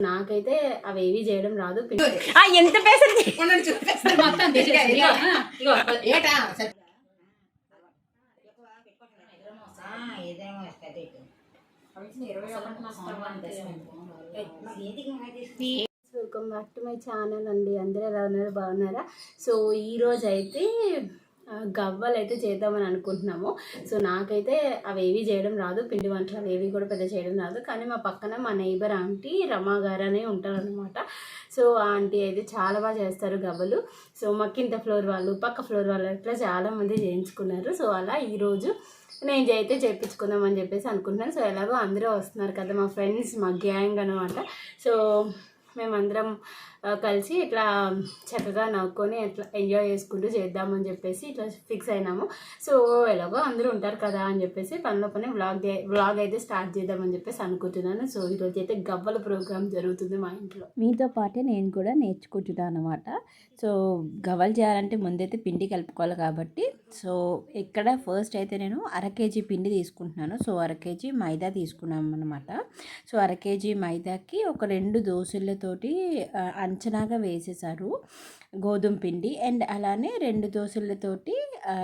నాకైతే అవి ఏవి చేయడం రాదు. ఆ, ఎంత. Welcome back to my channel అండి. అందరూ ఎలా ఉన్నారు? బాగున్నారా? సో ఈ రోజు అయితే గవ్వలు అయితే చేద్దామని అనుకుంటున్నాము. సో నాకైతే అవి ఏవి చేయడం రాదు. పిండి వంటలు అవి కూడా పెద్ద చేయడం రాదు. కానీ మా పక్కన మా నైబర్ ఆంటీ రమా గారు అనే ఉంటారనమాట సో ఆ ఆంటీ అయితే చాలా బాగా చేస్తారు గవ్వలు. సో మా కింద ఫ్లోర్ వాళ్ళు పక్క ఫ్లోర్ వాళ్ళు ఇట్లా చాలా మంది చేయించుకున్నారు. సో అలా ఈరోజు నేను అయితే చేయించుకుందాం అని చెప్పేసి అనుకుంటున్నాను. సో ఎలాగో అందరూ వస్తున్నారు కదా మా ఫ్రెండ్స్ మా గ్యాంగ్ అనమాట సో మేమందరం కలిసి ఇట్లా చక్కగా నవ్వుకొని ఇట్లా ఎంజాయ్ చేసుకుంటూ చేద్దామని చెప్పేసి ఇట్లా ఫిక్స్ అయినాము. సో ఎలాగో అందరూ ఉంటారు కదా అని చెప్పేసి పనిలో పని వ్లాగ్ వ్లాగ్ అయితే స్టార్ట్ చేద్దామని చెప్పేసి అనుకుంటున్నాను. సో ఈరోజు అయితే గవ్వల ప్రోగ్రామ్ జరుగుతుంది మా ఇంట్లో. మీతో పాటే నేను కూడా నేర్చుకుంటున్నాను అనమాట సో గవ్వలు చేయాలంటే ముందైతే పిండి కలుపుకోవాలి కాబట్టి సో ఇక్కడ ఫస్ట్ అయితే నేను అర కేజీ పిండి తీసుకుంటున్నాను. సో అర కేజీ మైదా తీసుకున్నాం అనమాట సో అర కేజీ మైదాకి ఒక రెండు దోశలు ఆ, అంచనాగా వేసేసారు గోధుమ పిండి అండ్ అలానే రెండు దోశలతోటి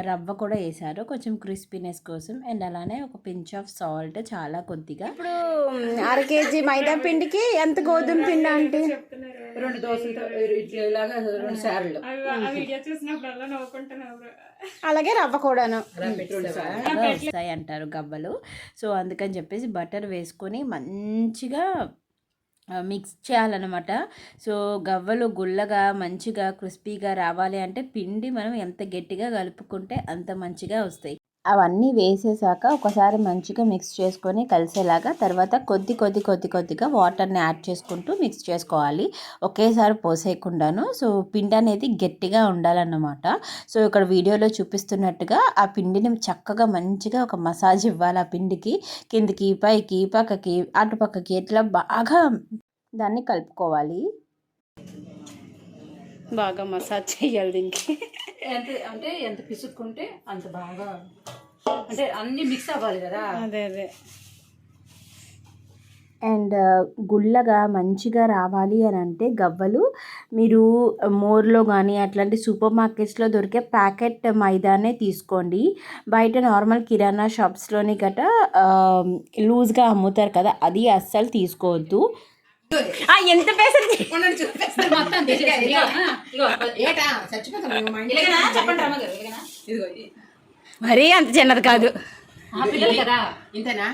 రవ్వ కూడా వేసారు. కొంచెం క్రిస్పీనెస్ కోసం అండ్ అలానే ఒక పించ్ ఆఫ్ సాల్ట్ చాలా కొద్దిగా. ఇప్పుడు అర కేజీ మైదా పిండికి ఎంత గోధుమ పిండి అంటే రెండు సార్లు. అలాగే రవ్వ కూడాను. వస్తాయి అంటారు గవ్వలు. సో అందుకని చెప్పేసి బటర్ వేసుకొని మంచిగా మిక్స్ చేయాలన్నమాట. సో గవ్వలు గుల్లగా మంచిగా క్రిస్పీగా రావాలి అంటే పిండి మనం ఎంత గట్టిగా కలుపుకుంటే అంత మంచిగా వస్తాయి. అవన్నీ వేసేసాక ఒకసారి మంచిగా మిక్స్ చేసుకొని కలిసేలాగా తర్వాత కొద్ది కొద్ది కొద్ది కొద్దిగా వాటర్ని యాడ్ చేసుకుంటూ మిక్స్ చేసుకోవాలి. ఒకేసారి పోసేయకుండాను. సో పిండి అనేది గట్టిగా ఉండాలన్నమాట. సో ఇక్కడ వీడియోలో చూపిస్తున్నట్టుగా ఆ పిండిని చక్కగా మంచిగా ఒక మసాజ్ ఇవ్వాలి ఆ పిండికి. కిందికి పైకి పక్కకి అటుపక్కకి ఇట్లా బాగా దాన్ని కలుపుకోవాలి. బాగా మసాజ్ చేయాలి దీనికి. ఎంత అంటే ఎంత పిసుక్కుంటే అంత బాగా అంటే అన్ని మిక్స్ అవ్వాలి కదా. అదే అదే. అండ్ గుల్లగా మంచిగా రావాలి అని అంటే గవ్వలు. మీరు మోర్లో కానీ అట్లాంటి సూపర్ మార్కెట్స్లో దొరికే ప్యాకెట్ మైదానే తీసుకోండి. బయట నార్మల్ కిరాణా షాప్స్లోని గట లూజ్గా అమ్ముతారు కదా అది అస్సలు తీసుకోవద్దు. ఎంత పేసలు? చెప్పండి మరీ అంత చిన్నది కాదు. ఇంతేనా?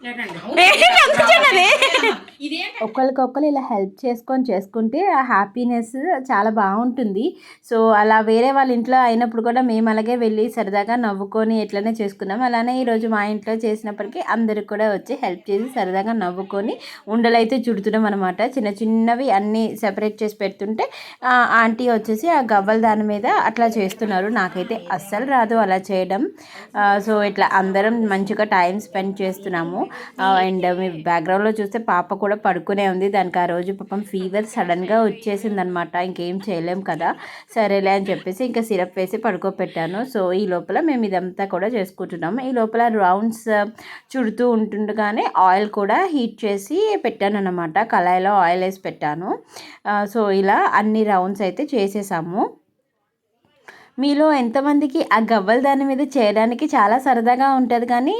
ఒకరికొకరు ఇలా హెల్ప్ చేసుకొని చేసుకుంటే ఆ హ్యాపీనెస్ చాలా బాగుంటుంది. సో అలా వేరే వాళ్ళ ఇంట్లో అయినప్పుడు కూడా మేము అలాగే వెళ్ళి సరదాగా నవ్వుకొని ఎట్లనే చేసుకున్నాం. అలానే ఈరోజు మా ఇంట్లో చేసినప్పటికీ అందరికి కూడా వచ్చి హెల్ప్ చేసి సరదాగా నవ్వుకొని ఉండలైతే చుడుతున్నాం అనమాట చిన్న చిన్నవి అన్నీ సెపరేట్ చేసి పెడుతుంటే ఆ ఆంటీ వచ్చేసి ఆ గవ్వల దాని మీద అట్లా చేస్తున్నారు. నాకైతే అస్సలు రాదు అలా చేయడం. సో ఇట్లా అందరం మంచిగా టైం స్పెండ్ చేస్తున్నాము. అండ్ మీ బ్యాక్గ్రౌండ్లో చూస్తే పాప కూడా పడుకునే ఉంది. దానికి ఆ రోజు పాపం ఫీవర్ సడన్గా వచ్చేసింది అనమాట ఇంకేం చేయలేం కదా. సరేలే అని చెప్పేసి ఇంకా సిరప్ వేసి పడుకోబెట్టాను సో ఈ లోపల మేము ఇదంతా కూడా చేసుకుంటున్నాము. ఈ లోపల రౌండ్స్ చుడుతూ ఉంటుండగానే ఆయిల్ కూడా హీట్ చేసి పెట్టాను అనమాట కళాయిలో ఆయిల్ వేసి పెట్టాను. సో ఇలా అన్ని రౌండ్స్ అయితే చేసేసాము. మీలో ఎంతమందికి ఆ గవ్వల దాని మీద చేయడానికి చాలా సరదాగా ఉంటుంది కానీ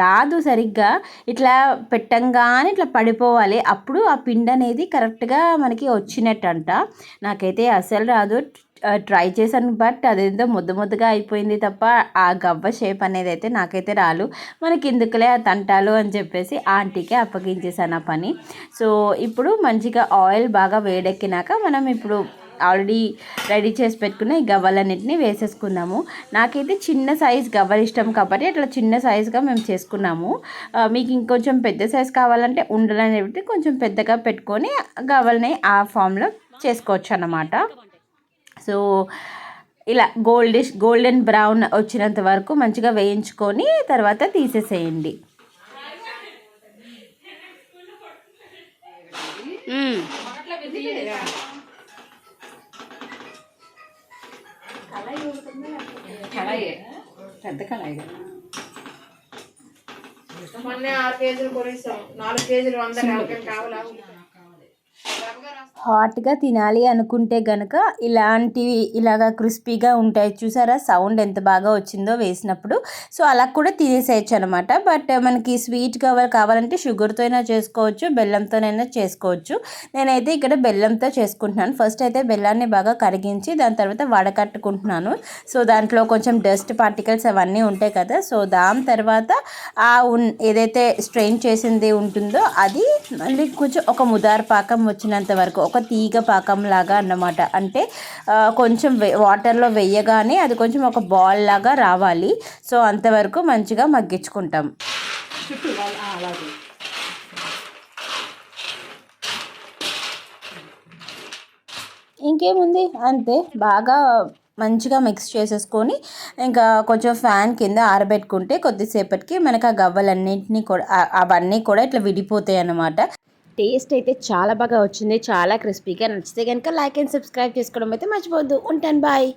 రాదు సరిగ్గా. ఇట్లా పెట్టంగానే ఇట్లా పడిపోవాలి. అప్పుడు ఆ పిండి అనేది కరెక్ట్గా మనకి వచ్చినట్టంట. నాకైతే అసలు రాదు. ట్రై చేశాను బట్ అదేందో ముద్ద ముద్దగా అయిపోయింది తప్ప ఆ గవ్వ షేప్ అనేది అయితే నాకైతే రాలు మనకి ఎందుకులే ఆ తంటాలు అని చెప్పేసి ఆంటీకి అప్పగించేసాను ఆ పని. సో ఇప్పుడు మంచిగా ఆయిల్ బాగా వేడెక్కినాక మనం ఇప్పుడు ఆల్రెడీ రెడీ చేసి పెట్టుకున్న ఈ గవ్వలన్నింటినీ వేసేసుకుందాము నాకైతే చిన్న సైజ్ గవ్వలు ఇష్టం కాబట్టి అట్లా చిన్న సైజుగా మేము చేసుకున్నాము. మీకు ఇంకొంచెం పెద్ద సైజ్ కావాలంటే ఉండలనేవి కొంచెం పెద్దగా పెట్టుకొని గవ్వలని ఆ ఫామ్లో చేసుకోవచ్చు అన్నమాట. సో ఇలా గోల్డిష్ గోల్డెన్ బ్రౌన్ వచ్చినంత వరకు మంచిగా వేయించుకొని తర్వాత తీసేసేయండి. కళాయి పెద్ద కళాయి కదా. మొన్నే ఆరు కేజీలు కొనేసాం. నాలుగు కేజీలు వంద కావాలా? హాట్గా తినాలి అనుకుంటే గనక ఇలాంటివి ఇలాగా క్రిస్పీగా ఉంటాయి. చూసారా? సౌండ్ ఎంత బాగా వచ్చిందో వేసినప్పుడు. సో అలా కూడా తినేసేయచ్చు అనమాట బట్ మనకి స్వీట్ కావాలి కావాలంటే షుగర్తో అయినా చేసుకోవచ్చు బెల్లంతోనైనా చేసుకోవచ్చు. నేనైతే ఇక్కడ బెల్లంతో చేసుకుంటున్నాను. ఫస్ట్ అయితే బెల్లాన్ని బాగా కరిగించి దాని తర్వాత వడకట్టుకుంటున్నాను. సో దాంట్లో కొంచెం డస్ట్ పార్టికల్స్ అవన్నీ ఉంటాయి కదా. సో దాని తర్వాత ఆ ఉన్ ఏదైతే స్ట్రెయిన్ చేసింది ఉంటుందో అది మళ్ళీ కొంచెం ఒక ముదార్ పాకం వచ్చినంత వరకు ఒక తీగ పాకం లాగా అన్నమాట. అంటే కొంచెం వే వాటర్లో వేయగానే అది కొంచెం ఒక బాల్ లాగా రావాలి. సో అంతవరకు మంచిగా మగ్గించుకుంటాం. ఇంకేముంది? అంతే. బాగా మంచిగా మిక్స్ చేసేసుకొని ఇంకా కొంచెం ఫ్యాన్ కింద ఆరబెట్టుకుంటే కొద్దిసేపటికి మనకు ఆ గవ్వలన్నింటినీ కూడా అవన్నీ కూడా ఇట్లా విడిపోతాయి అన్నమాట. టేస్ట్ అయితే చాలా బాగా వచ్చింది చాలా క్రిస్పీగా నచ్చితే కనుక లైక్ అండ్ సబ్స్క్రైబ్ చేసుకోవడం అయితే మర్చిపోవద్దు. ఉంటాను బాయ్.